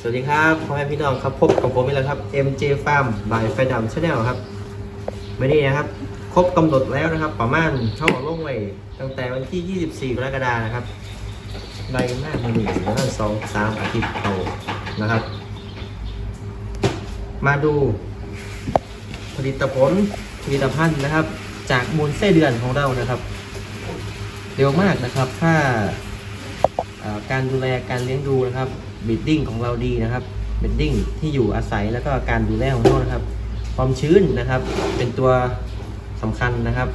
สวัสดีครับพ่อแม่พี่น้องครับพบกับผมอีกแล้วครับ MJ Farm by ไฟดำชาแนลครับไม่ได้นะครับ ครบกำหนดแล้วนะครับ ประมาณเข้ามาลงไว้ตั้งแต่วันที่ 24 กรกฎาคมนะครับใบหน้ามือหนึ่งประมาณสองสามอาทิตย์เอานะครับ มาดู ผลิตผลผลิตภัณฑ์นะครับ จากมูลไส้เดือนของเรานะครับเร็วมากนะครับ ถ้าการดูแลการเลี้ยงดูนะครับ บิดดิ้งของเราดีนะครับบิดดิ้งที่อยู่อาศัยแล้วก็การดูแลของเรานะครับ ความชื้นนะครับ เป็นตัวสำคัญนะครับ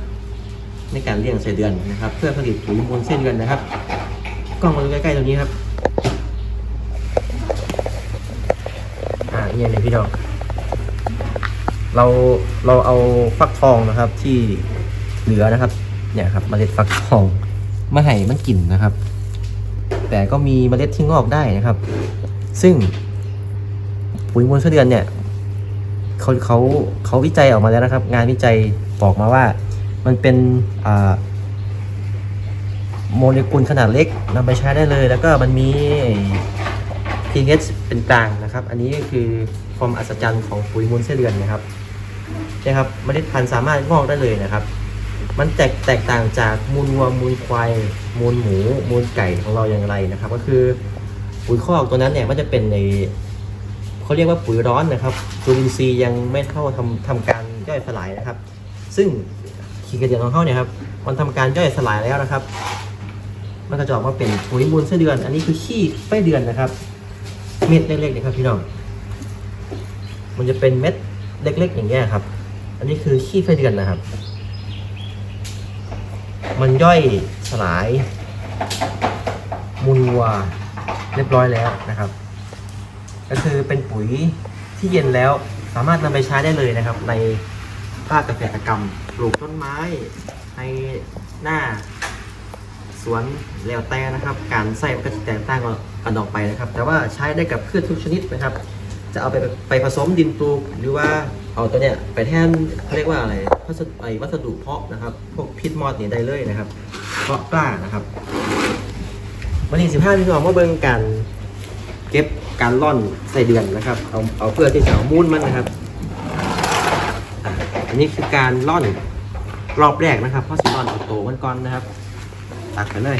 ในการเลี้ยงไส้เดือนนะครับ เพื่อผลิตปุ๋ยมูลไส้นเดือนนะครับ กล้องมาดูใกล้ๆตรงนี้ครับอ่าเนี่ยเลยพี่ดอกเราเราเอาฟักทองนะครับที่เหลือนะครับ เนี่ยครับมเมล็ดฟักทองมาให้มันกินนะครับ แต่ก็มีเมล็ดที่งอกได้นะครับ ซึ่งปุ๋ยมูลไส้เดือนเนี่ยเขาเขาเขาวิจัยออกมาแล้วนะครับ งานวิจัยบอกมาว่ามันเป็นโมเลกุลขนาดเล็กนำไปใช้ได้เลย แล้วก็มันมี pH เป็นกลางนะครับ อันนี้คือความอัศจรรย์ของปุ๋ยมูลไส้เดือนนะครับนะครับเมล็ดพันธุ์สามารถงอกได้เลยนะครับ มันแตกแตกต่างจากมูลวัวมูลควายมูลหมู มูลไก่ของเราอย่างไรนะครับ ก็คือปุ๋ยคอกตัวนั้นเนี่ยมันจะเป็นในเขาเรียกว่าปุ๋ยร้อนนะครับจุลินทรีย์ยังไม่เข้าทำทำการย่อยสลายนะครับ ซึ่งขี้กระเดียดของเขาเนี่ยครับมันทำการย่อยสลายแล้วนะครับ มันก็จะออกมาเป็นปุ๋ยมูลไส้เดือน อันนี้คือขี้ไส้เดือนนะครับ เม็ดเล็กๆนะครับพี่น้องมันจะเป็นเม็ดเล็ก ๆ อย่างเงี้ยครับ อันนี้คือขี้ไส้เดือนนะครับ มันย่อยสลาย มูลวัวเรียบร้อยแล้วนะครับ ก็คือเป็นปุ๋ยที่เย็นแล้วสามารถนำไปใช้ได้เลยนะครับ ในภาคเกษตรกรรมปลูกต้นไม้ในหน้าสวนแล้วแต่นะครับ การใส่ก็จะแตกต่างกันออกไปนะครับ แต่ว่าใช้ได้กับพืชทุกชนิดนะครับ จะเอาไปไปผสมดินปลูก หรือว่าเอาตัวเนี้ยไปแทนเขาเรียกว่าอะไรวัสดุไอวัสดุเพาะนะครับ พวกพิษมอดนี่ได้เลยนะครับ เพาะกล้านะครับวันที่15พี่น้องมาเบิ่งการเก็บการล่อนใส่เดือนนะครับ เอาเอาเพื่อที่จะเอามูลมันนะครับอันนี้คือการล่อนรอบแรกนะครับเพราะสิล่อนเอาโตมันก่อนนะครับ ตักไปเลย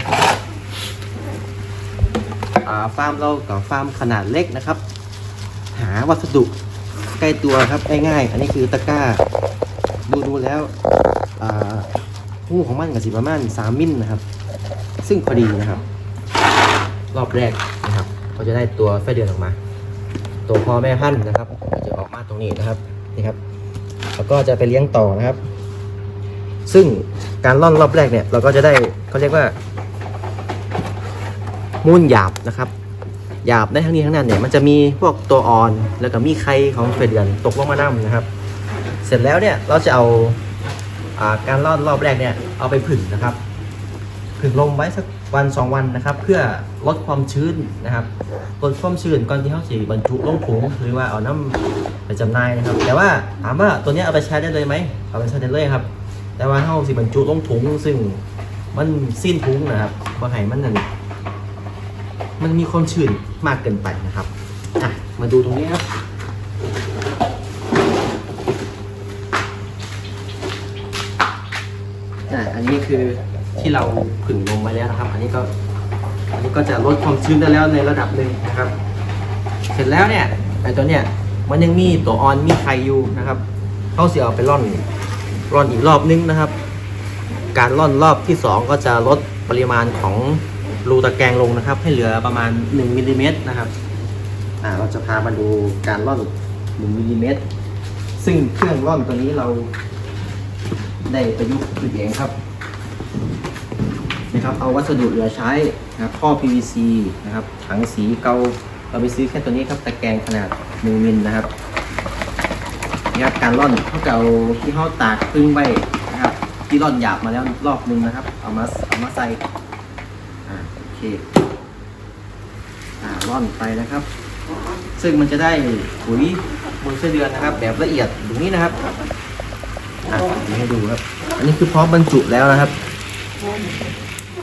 ฟาร์มเรากับฟาร์มขนาดเล็กนะครับ หาวัสดุใกล้ตัวครับง่ายๆอันนี้คือตะกร้า ดูดูแล้วหูของมันกับสิประมาณ3มิลนนะครับ ซึ่งพอดีนะครับ รอบแรกนะครับก็จะได้ตัวไส้เดือนออกมา ตัวพ่อแม่พันธุ์นะครับจะออกมาตรงนี้นะครับนี่ครับ แล้วก็จะไปเลี้ยงต่อนะครับ ซึ่งการล่อนรอบแรกเนี่ย เราก็จะได้เขาเรียกว่า มูลหยาบนะครับ หยาบได้ทั้งนี้ทั้งนั้นเนี่ยมันจะมีพวกตัวอ่อนแล้วก็มีไข่ของไฟเดือนตกลงมาน้ำนะครับ เสร็จแล้วเนี่ยเราจะเอาอาการลอนรอบแรกเนี่ยเอาไปผึ่งนะครับผึ่งลมไว้สักวันสองวันนะครับ เพื่อลดความชื้นนะครับลดความชื้นก่อนที่เขาจะบรรจุลงถุงหรือว่าเอาน้ำไปจำหน่ายนะครับ แต่ว่าถามว่าตัวนี้เอาไปใช้ได้เลยไหมเอาไปใช้ได้เลยครับ แต่ว่าเขาสิบรรจุลงถุงซึ่งมันสิ้นถุงนะครับบ่ให้มันนั่น มันมีความชื้นมากเกินไปนะครับอะมาดูตรงนี้ครับอะอันนี้คือที่เราผึ่งลมไว้แล้วนะครับ อันนี้ก็อันนี้ก็จะลดความชื้นได้แล้วในระดับหนึ่งนะครับ เสร็จแล้วเนี่ยไอตัวเนี่ยมันยังมีตัวออนมีไข่อยู่นะครับเขาเสียเอาไปร่อนร่อนอีกรอบนึงนะครับ การร่อนรอบที่ 2 ก็จะลดปริมาณของ รูตะแกรงลงนะครับ ให้เหลือประมาณ1มิลลิเมตรนะครับอ่าเราจะพามาดูการร่อน1มิลลิเมตรซึ่งเครื่องร่อนตัวนี้เราได้ประยุกต์ขึ้นเองครับนะครับเอาวัสดุเหลือใช้นะครับท่อ PVC นะครับถังสีเกาเราไปซื้อแค่ตัวนี้ครับตะแกรงขนาด1มิลนะครับนี่ครับการร่อนเขาจะเอาที่เขาตากพึ่งไว้นะครับ ที่ร่อนหยาบมาแล้วรอบนึงนะครับ เอามาเอามาใส่ อ่าโอเคอ่าร่อนไปนะครับ ซึ่งมันจะได้ปุ๋ยบนไส้เดือนนะครับ แบบละเอียดตรงนี้นะครับอ่าให้ดูครับ อันนี้คือพร้อมบรรจุแล้วนะครับ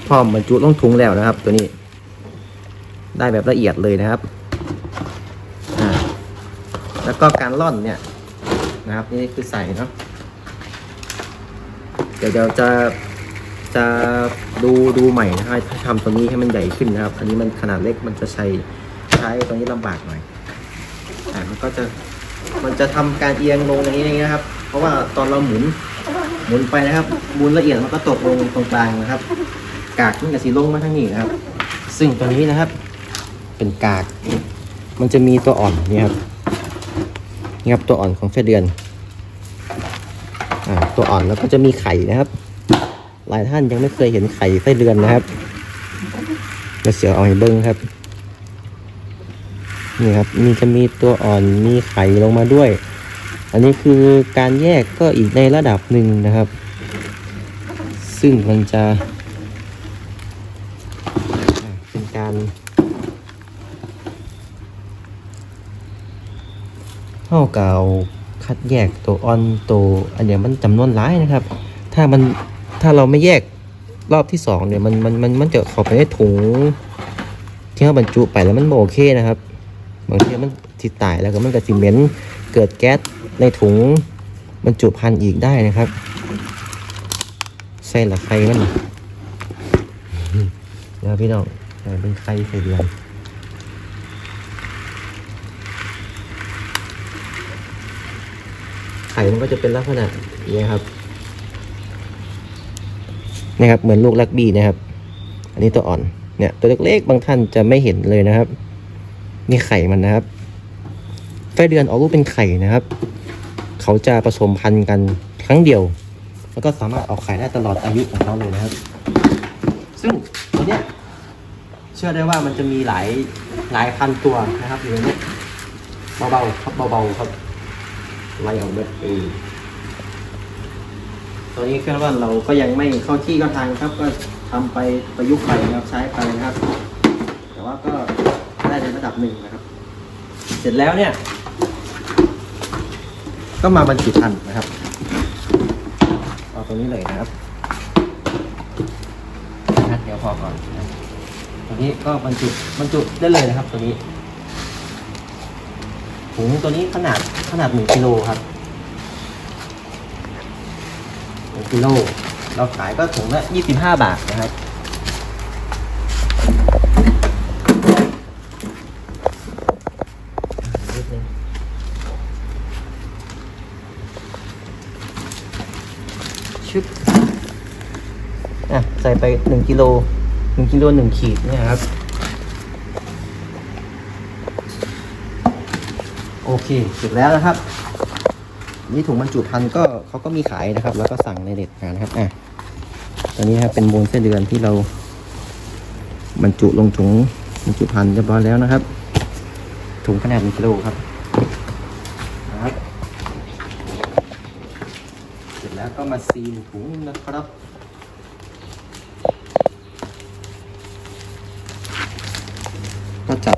พร้อมบรรจุลงถุงแล้วนะครับ ตัวนี้ ได้แบบละเอียดเลยนะครับแล้วก็การล่อนเนี่ยนะครับ นี่คือใส่เนาะเดี๋ยวเดี๋ยวจะจะ ดูดูใหม่นะครับถ้าทำตัวนี้ให้มันใหญ่ขึ้นนะครับ อันนี้มันขนาดเล็กมันจะใช้ใช้ตัวนี้ลำบากหน่อยแต่มันก็จะมันจะทำการเอียงลงอย่างนี้นะครับ เพราะว่าตอนเราหมุนหมุนไปนะครับหมุนละเอียดมันก็ตกลงตรงกลางนะครับ กากมันกับสีลงมาทางนี้นะครับ ซึ่งตัวนี้นะครับ เป็นกาก มันจะมีตัวอ่อนนี่ครับนี่ครับตัวอ่อนของไส้เดือนอ่าตัวอ่อนแล้วก็จะมีไข่นะครับ หลายท่านยังไม่เคยเห็นไข่ไส้เดือนนะครับเดี๋ยวเสียวเอาให้เบิ้งครับ นี่ครับ มีจะมีตัวอ่อนมีไข่ลงมาด้วย อันนี้คือการแยกก็อีกในระดับหนึ่งนะครับ ซึ่งมันจะเป็นการเท่ากับเอาคัดแยกตัวอ่อนตัวอันเนี้ยมันจำนวนหลายนะครับ ถ้ามัน ถ้าเราไม่แยกรอบที่สองเนี่ยมันมันมันมันจะเข้าไปในถุงที่เราบรรจุไปแล้วมันโอเคนะครับบางทีมันทิดตายแล้วก็มันก็สิเหม็นเกิดแก๊สในถุงบรรจุภัณฑ์อีกได้นะครับใส่ละไข่มันแล้วพี่น้องใส่เป็นไข่ใส่เดือนไข่มันก็จะเป็นลักษณะนี้ครับ นะครับ เหมือนลูกลักบี้นะครับ อันนี้ตัวอ่อน เนี่ย ตัวเล็กๆบางท่านจะไม่เห็นเลยนะครับ นี่ไข่มันนะครับไส้เดือนออกลูกเป็นไข่นะครับ เขาจะผสมพันธุ์กันครั้งเดียว แล้วก็สามารถออกไข่ได้ตลอดอายุของเขาเลยนะครับ ซึ่งตัวเนี้ยเชื่อได้ว่ามันจะมีหลายหลายพันตัวนะครับอยู่ในนี้เบาๆครับเบาๆครับไล่ออกเบิดเออ ตอนนี้เครื่องร่อนเราก็ยังไม่เข้าที่เข้าทางครับ ก็ทำไปประยุกต์ไปนะครับใช้ไปนะครับ แต่ว่าก็ได้ในระดับหนึ่งนะครับ เสร็จแล้วเนี่ย ก็มาบรรจุภัณฑ์นะครับเอาตรงนี้เลยนะครับนัดเดี๋ยวพอก่อนนะครับตัวนี้ก็บรรจุบรรจุได้เลยนะครับ ตัวนี้ถุงตัวนี้ขนาดขนาดหนึ่งกิโลครับหนึ่ง กิโล เราขายก็ถุงละยี่สิบห้าบาทนะครับนิดนึงชึบอะ ใส่ไปหนึ่งกิโลหนึ่งกิโลหนึ่งขีดเนี่ยครับ โอเคเสร็จแล้วนะครับ นี่ถุงบรรจุภัณฑ์ก็เขาก็มีขายนะครับ แล้วก็สั่งในเน็ตมานะครับอะตอนนี้นะครับเป็นมูลไส้เดือนที่เราบรรจุลงถุงบรรจุภัณฑ์เรียบร้อยแล้วนะครับ ถุงขนาดหนึ่งกิโลครับนะครับเสร็จแล้วก็มาซีนถุงนะครับก็จัด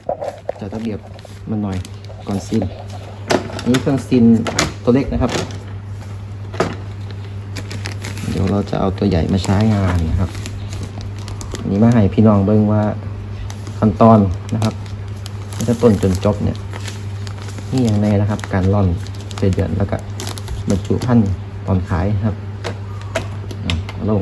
จัดระเบียบมันหน่อยก่อนซีนนนี้เครื่องซีน ตัวเล็กนะครับ เดี๋ยวเราจะเอาตัวใหญ่มาใช้งานนะครับอันนี้มาให้พี่น้องเบิ้งว่าขั้นตอนนะครับตั้งแต่ต้นจนจบเนี่ยนี่อย่างไรนะครับ การร่อนเศษเดือนแล้วก็บรรจุพันธุ์ตอนขายครับอะเอาลง